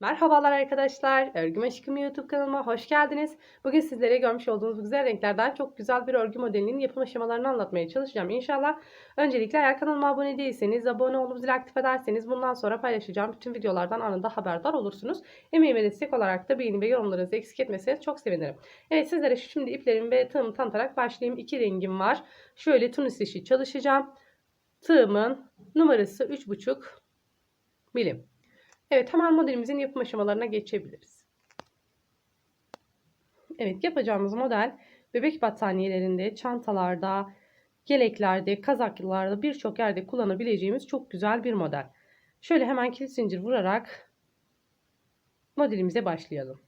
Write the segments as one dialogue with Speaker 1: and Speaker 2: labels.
Speaker 1: Merhabalar arkadaşlar. Örgüm Aşkım YouTube kanalıma hoş geldiniz. Bugün sizlere görmüş olduğunuz güzel renklerden çok güzel bir örgü modelinin yapım aşamalarını anlatmaya çalışacağım inşallah. Öncelikle eğer kanalıma abone değilseniz, abone olup zil aktif ederseniz bundan sonra paylaşacağım bütün videolardan anında haberdar olursunuz. Emeğime destek olarak da beğeni ve yorumlarınızı eksik etmeseniz çok sevinirim. Evet sizlere şimdi iplerimi ve tığımı tanıtarak başlayayım. İki rengim var. Şöyle tunis işi çalışacağım. Tığımın numarası 3,5 milim. Evet hemen modelimizin yapım aşamalarına geçebiliriz. Evet yapacağımız model bebek battaniyelerinde, çantalarda, yeleklerde, kazaklarda birçok yerde kullanabileceğimiz çok güzel bir model. Şöyle hemen kilit zincir vurarak modelimize başlayalım.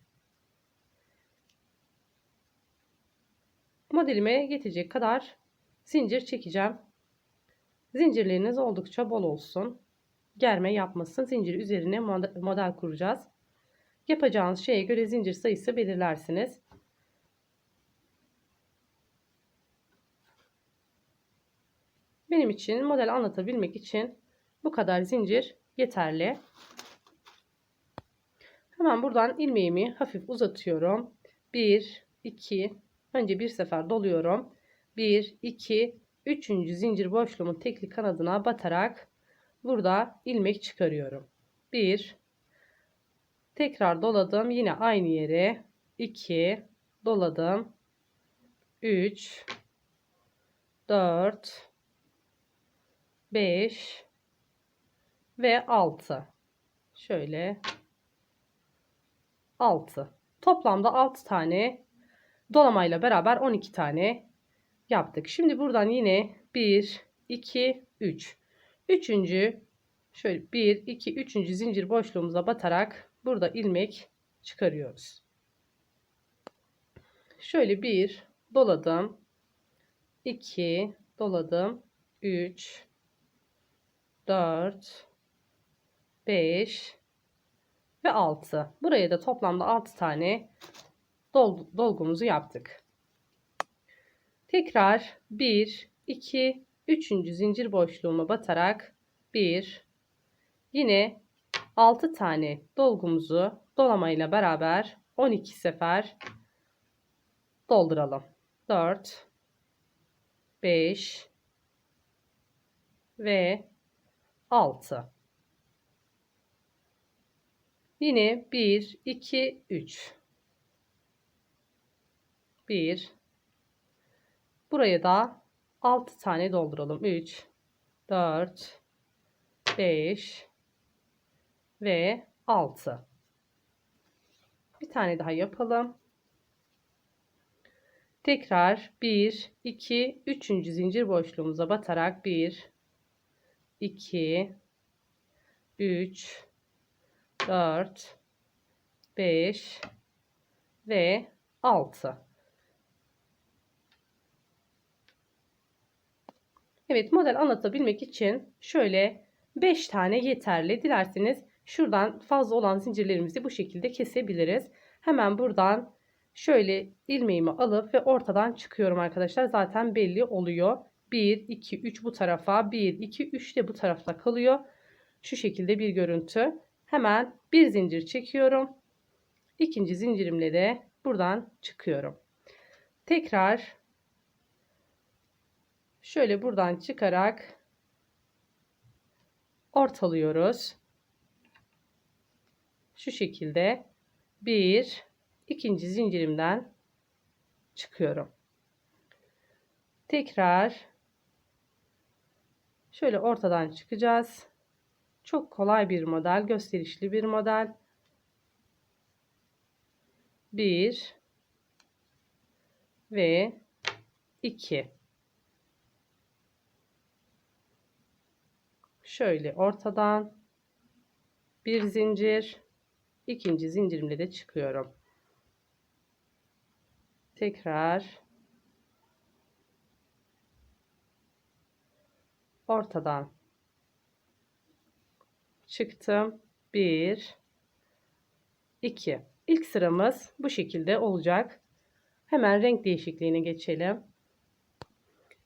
Speaker 1: Modelime yetecek kadar zincir çekeceğim. Zincirleriniz oldukça bol olsun germe yapmasın. Zincir üzerine model kuracağız. Yapacağınız şeye göre zincir sayısı belirlersiniz. Benim için model anlatabilmek için bu kadar zincir yeterli. Hemen buradan ilmeğimi hafif uzatıyorum. 1, 2, önce bir sefer doluyorum. 1, 2, 3. zincir boşluğumun tekli kanadına batarak burada ilmek çıkarıyorum. 1 tekrar doladım yine aynı yere 2 doladım 3 4 5 ve 6 şöyle 6 toplamda 6 tane dolamayla beraber 12 tane yaptık. Şimdi buradan yine 1 2 3 Üçüncü şöyle 1 2 3. zincir boşluğumuza batarak burada ilmek çıkarıyoruz. Şöyle bir doladım. 2 doladım. 3 4 5 ve 6. Buraya da toplamda 6 tane dol dolgumuzu yaptık. Tekrar 1 2 Üçüncü zincir boşluğuma batarak bir. Yine 6 tane dolgumuzu dolamayla beraber 12 sefer dolduralım. 4 5 ve 6 Yine 1 2 3 1 Buraya da 6 tane dolduralım. 3, 4, 5 ve 6. Bir tane daha yapalım. Tekrar 1, 2, 3. zincir boşluğumuza batarak 1, 2, 3, 4, 5 ve 6. Evet model anlatabilmek için şöyle 5 tane yeterli. Dilerseniz şuradan fazla olan zincirlerimizi bu şekilde kesebiliriz. Hemen buradan şöyle ilmeğimi alıp ve ortadan çıkıyorum arkadaşlar. Zaten belli oluyor. 1, 2, 3 bu tarafa 1, 2, 3 de bu tarafta kalıyor. Şu şekilde bir görüntü. Hemen bir zincir çekiyorum. İkinci zincirimle de buradan çıkıyorum. Tekrar şöyle buradan çıkarak ortalıyoruz. Şu şekilde bir ikinci zincirimden çıkıyorum. Tekrar şöyle ortadan çıkacağız. Çok kolay bir model, gösterişli bir model. Bir ve iki. Şöyle ortadan bir zincir ikinci zincirimle de çıkıyorum. Tekrar ortadan çıktım. Bir iki. İlk sıramız bu şekilde olacak. Hemen renk değişikliğine geçelim.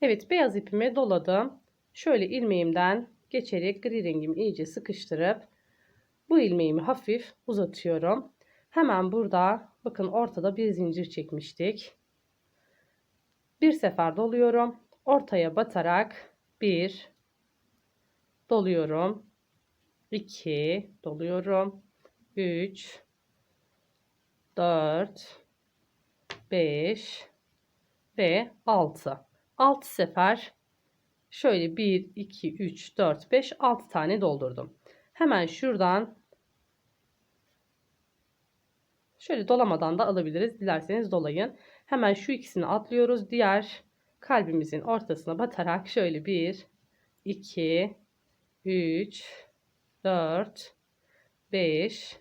Speaker 1: Evet beyaz ipimi doladım. Şöyle ilmeğimden geçerek gri rengimi iyice sıkıştırıp bu ilmeğimi hafif uzatıyorum. Hemen burada bakın ortada bir zincir çekmiştik. Bir sefer doluyorum. Ortaya batarak 1 doluyorum. 2 doluyorum. 3 4 5 ve 6. 6 sefer şöyle 1 2 3 4 5 6 tane doldurdum. Hemen şuradan şöyle dolamadan da alabiliriz. Dilerseniz dolayın. Hemen şu ikisini atlıyoruz. Diğer kalbimizin ortasına batarak şöyle 1 2 3 4 5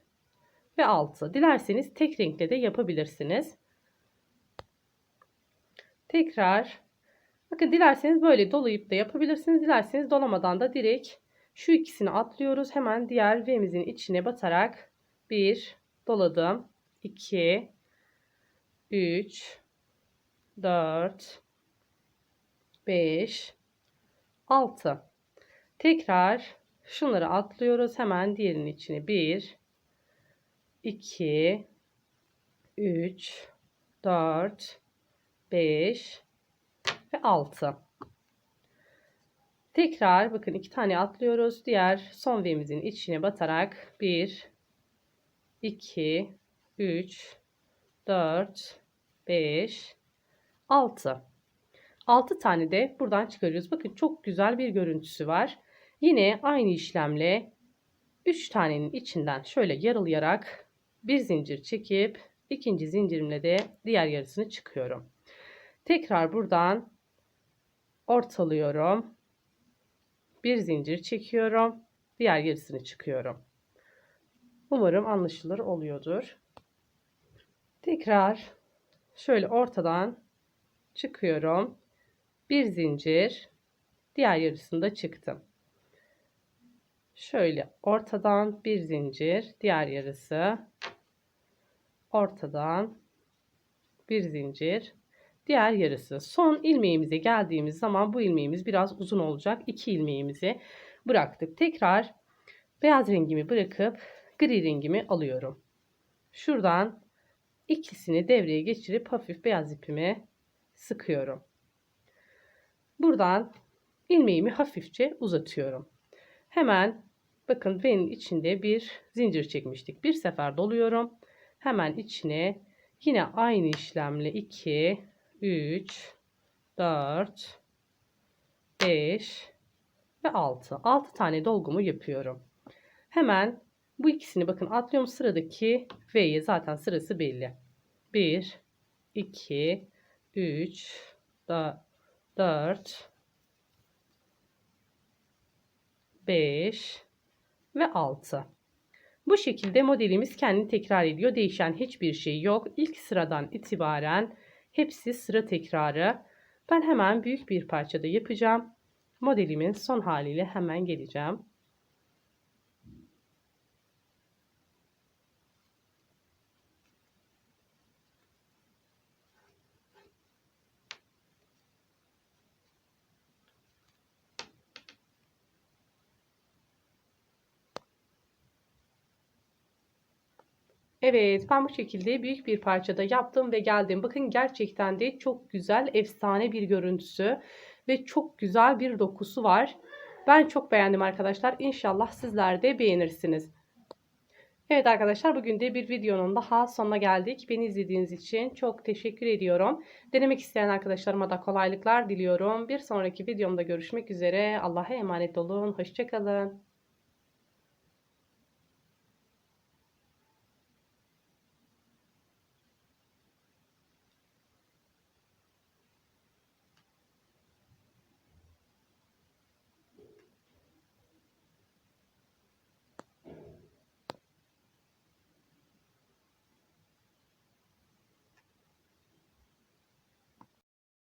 Speaker 1: ve 6. Dilerseniz tek renkle de yapabilirsiniz. Tekrar bakın dilerseniz böyle dolayıp da yapabilirsiniz. Dilerseniz dolamadan da direkt şu ikisini atlıyoruz. Hemen diğer V'mizin içine batarak 1 doladım. 2 3 4 5 6 tekrar şunları atlıyoruz hemen diğerinin içine 1 2 3 4 5 ve 6 tekrar bakın iki tane atlıyoruz diğer son V'mizin içine batarak 1 2 3 4 5 6 6 tane de buradan çıkarıyoruz. Bakın çok güzel bir görüntüsü var. Yine aynı işlemle 3 tanenin içinden şöyle yarılayarak bir zincir çekip ikinci zincirimle de diğer yarısını çıkıyorum. Tekrar buradan ortalıyorum. Bir zincir çekiyorum. Diğer yarısını çıkıyorum. Umarım anlaşılır oluyordur. Tekrar şöyle ortadan çıkıyorum. Bir zincir, diğer yarısında çıktım. Şöyle ortadan bir zincir, diğer yarısı ortadan bir zincir, diğer yarısı. Son ilmeğimize geldiğimiz zaman bu ilmeğimiz biraz uzun olacak. İki ilmeğimizi bıraktık. Tekrar beyaz rengimi bırakıp gri rengimi alıyorum. Şuradan ikisini devreye geçirip hafif beyaz ipimi sıkıyorum. Buradan ilmeğimi hafifçe uzatıyorum. Hemen bakın V'nin içinde bir zincir çekmiştik. Bir sefer doluyorum. Hemen içine yine aynı işlemle 2, 3, 4, 5 ve 6. 6 tane dolgumu yapıyorum. Hemen bu ikisini bakın atlıyorum sıradaki V'ye zaten sırası belli. 1, 2, 3, 4, 5 ve 6. Bu şekilde modelimiz kendini tekrar ediyor. Değişen hiçbir şey yok. İlk sıradan itibaren hepsi sıra tekrarı. Ben hemen büyük bir parçada yapacağım. Modelimin son haliyle hemen geleceğim. Evet ben bu şekilde büyük bir parçada yaptım ve geldim. Bakın gerçekten de çok güzel efsane bir görüntüsü ve çok güzel bir dokusu var. Ben çok beğendim arkadaşlar. İnşallah sizler de beğenirsiniz. Evet arkadaşlar bugün de bir videonun daha sonuna geldik. Beni izlediğiniz için çok teşekkür ediyorum. Denemek isteyen arkadaşlarıma da kolaylıklar diliyorum. Bir sonraki videomda görüşmek üzere. Allah'a emanet olun. Hoşçakalın.